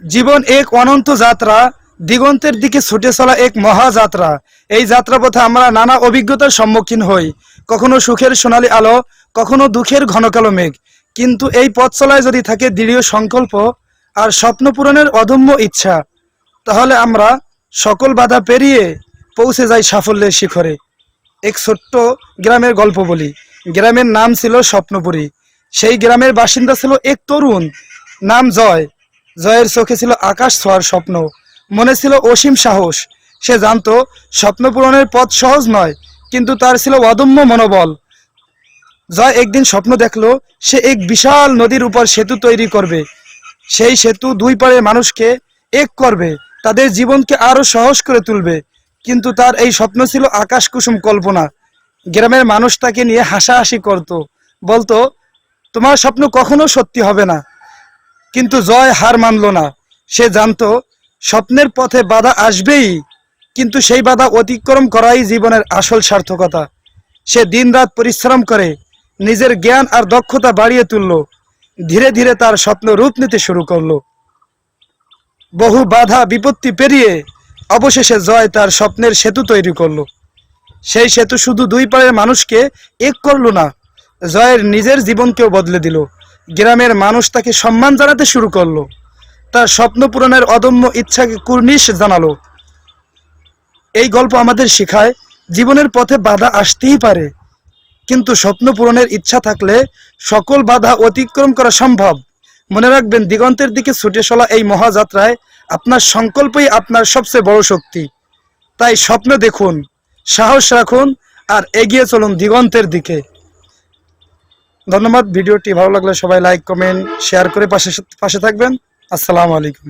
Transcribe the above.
জীবন এক অনন্ত যাত্রা, দিগন্তের দিকে ছুটে চলা এক মহাযাত্রা এই যাত্রাপথে আমরা নানা অভিজ্ঞতার সম্মুখীন হই। কখনো সুখের সোনালী আলো, কখনো দুঃখের ঘন কালো মেঘ। কিন্তু এই পথ চলায় যদি থাকে দৃঢ় সংকল্প আর স্বপ্ন পূরণের অদম্য ইচ্ছা, তাহলে আমরা সকল বাধা পেরিয়ে পৌঁছে যাই সাফল্যের শিখরে। এক ছোট্ট গ্রামের গল্প বলি। গ্রামের নাম ছিল স্বপ্নপুরী। সেই গ্রামের বাসিন্দা ছিল এক তরুণ। নাম জয়। জয়ের চোখে ছিল আকাশ ছোঁয়ার স্বপ্ন, মনে ছিল অসীম সাহস। সে জানতো, স্বপ্ন পূরণের পথ সহজ নয়, কিন্তু তার ছিল অদম্য মনোবল। জয় একদিন স্বপ্ন দেখল, সে এক বিশাল নদীর উপর সেতু তৈরি করবে। সেই সেতু দুই পাড়ের মানুষকে এক করবে, তাদের জীবনকে আরও সহজ করে তুলবে। কিন্তু তার এই স্বপ্ন ছিল আকাশ কুসুম কল্পনা। গ্রামের মানুষ তাকে নিয়ে হাসাহাসি করত, বলতো, তোমার স্বপ্ন কখনো সত্যি হবে না। কিন্তু জয় হার মানল না। সে জানতো, স্বপ্নের পথে বাধা আসবেই, কিন্তু সেই বাধা অতিক্রম করাই জীবনের আসল সার্থকতা। সে দিনরাত পরিশ্রম করে, নিজের জ্ঞান আর দক্ষতা বাড়িয়ে তুলল, ধীরে ধীরে তার স্বপ্ন রূপ নিতে শুরু করল। বহু বাধা বিপত্তি পেরিয়ে অবশেষে জয় তার স্বপ্নের সেতু তৈরি করল। সেই সেতু শুধু দুই পাড়ের মানুষকে এক করল না, জয়ের নিজের জীবনকেও বদলে দিল। গ্রামের মানুষ তাকে সম্মান জানাতে শুরু করল। তার স্বপ্ন পূরণের অদম্য ইচ্ছাকে কুর্নিশ জানালো। এই গল্প আমাদের শেখায়, জীবনের পথে বাধা আসতেই পারে। কিন্তু স্বপ্ন পূরণের ইচ্ছা থাকলে সকল বাধা অতিক্রম করা সম্ভব। মনে রাখবেন, দিগন্তের দিকে ছুটে চলা এই মহাযাত্রায় আপনার সংকল্পই আপনার সবচেয়ে বড় শক্তি। তাই স্বপ্ন দেখুন, সাহস রাখুন আর এগিয়ে চলুন দিগন্তের দিকে। ধন্যবাদ। ভিডিওটি ভালো লাগলে সবাই লাইক কমেন্ট শেয়ার করে পাশে পাশে থাকবেন। আসসালামু আলাইকুম।